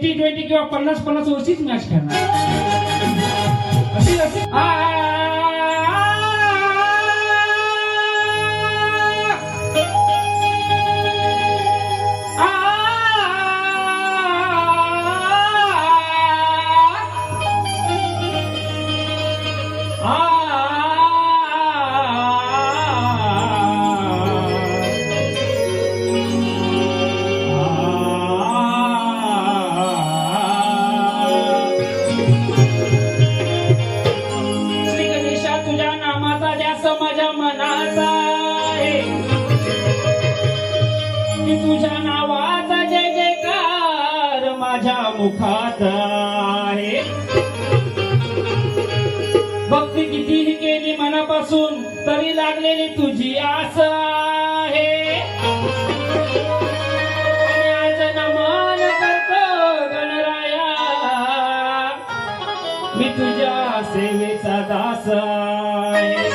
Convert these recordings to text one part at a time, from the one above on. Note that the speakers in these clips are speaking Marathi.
ट्वेंटी ट्वेंटी किंवा पन्नास पन्नास वर्षीच मॅच खेळणार. अशी अशी मुखात आहे. भक्ती कितीही केली मनापासून तरी लागलेली तुझी आस आहे. नमन करतो गणराया. मी तुझ्या सेवेचा दास आहे.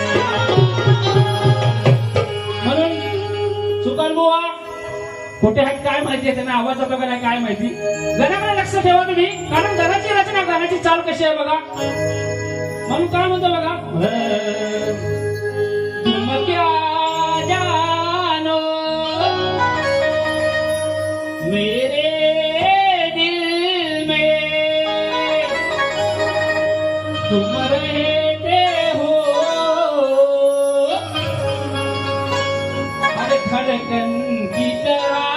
कुठे आहेत काय माहिती आहे? त्यांना आवाज जातो का नाही काय माहिती? गणाकडे लक्ष ठेवा तुम्ही. कारण घराची रचना गाण्याची चाल कशी आहे बघा. म्हणून काय म्हणतो बघा? जानो मेरे दिल में तुम रहते हो। धड़कन की तरह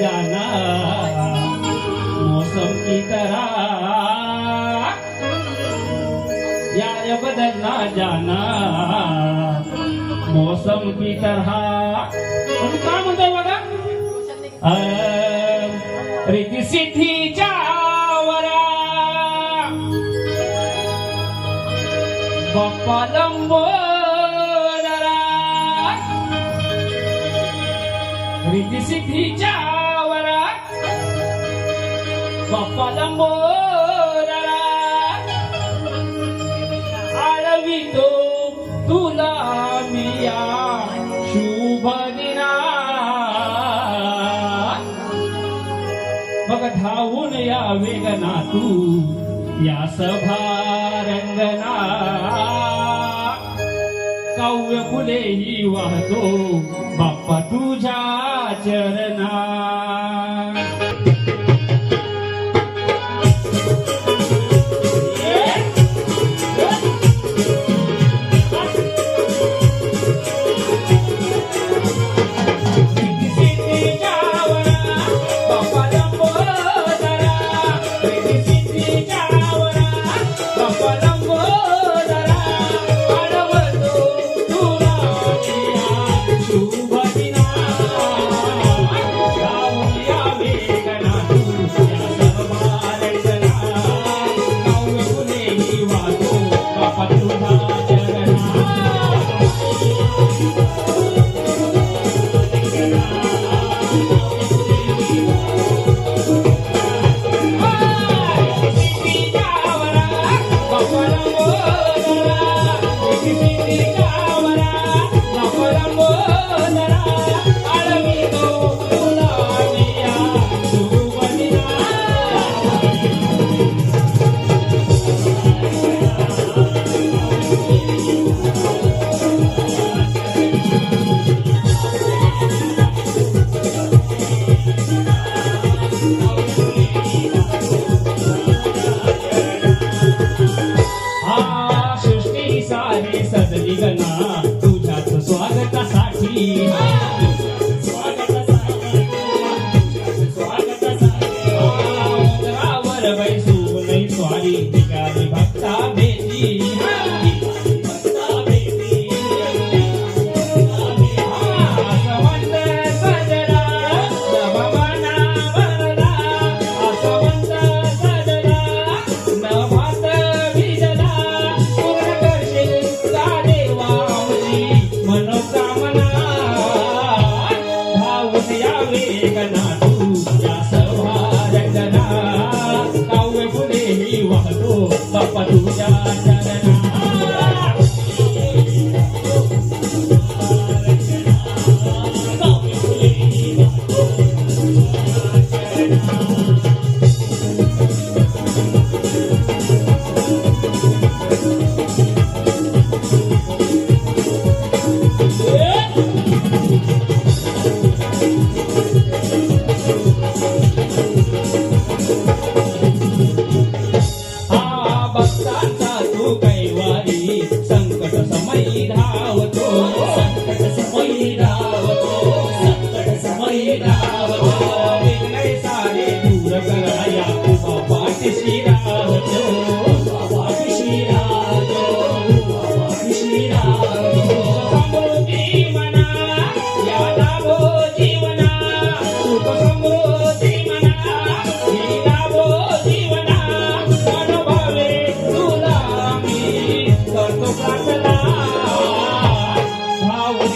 जाना। मौसम की तरह। यार बदलना जाना। मौसम की तरह। काय म्हणतोय बघा प्रीती सिद्धीच्या वरा बाप्पा लंबोदरा प्रीती सिद्धीच्या आळवितो तुला मिया शुभ दिना मग धावून या वेगना तू या सभा रंगना काव्य फुलेही वाहतो बाप्पा तुझ्या चरणा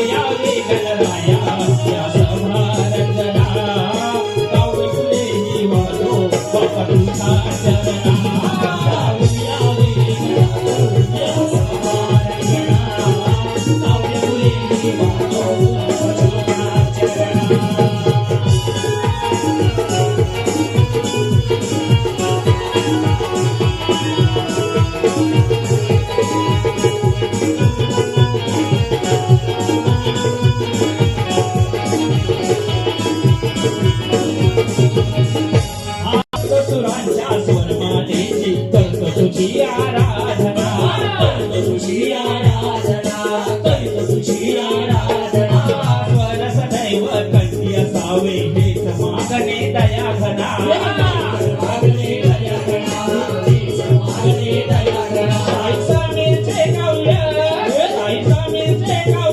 要你 तुझी आराधना करीत तुझी आराधना करीत तुझी आराधना. स्वर सदैव कंठी असावे हेच मागणे दया घना. मागणे दया घना मागणे दया घना. साईचा मिरचे गाऊया साईचा मिरचे गाऊया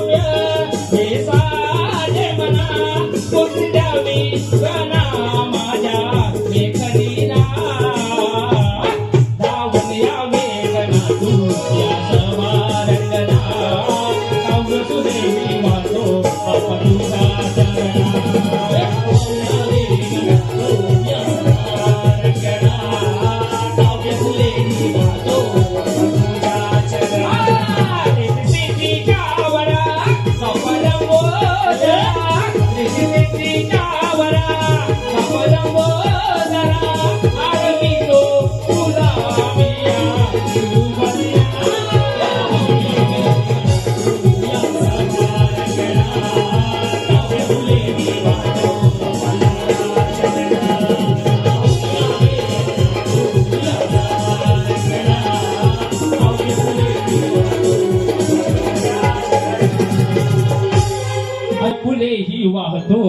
नदी वाहतो.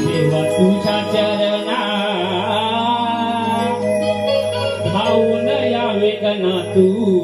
देवा तुझ्या चरणा धावून यावे गणा तू.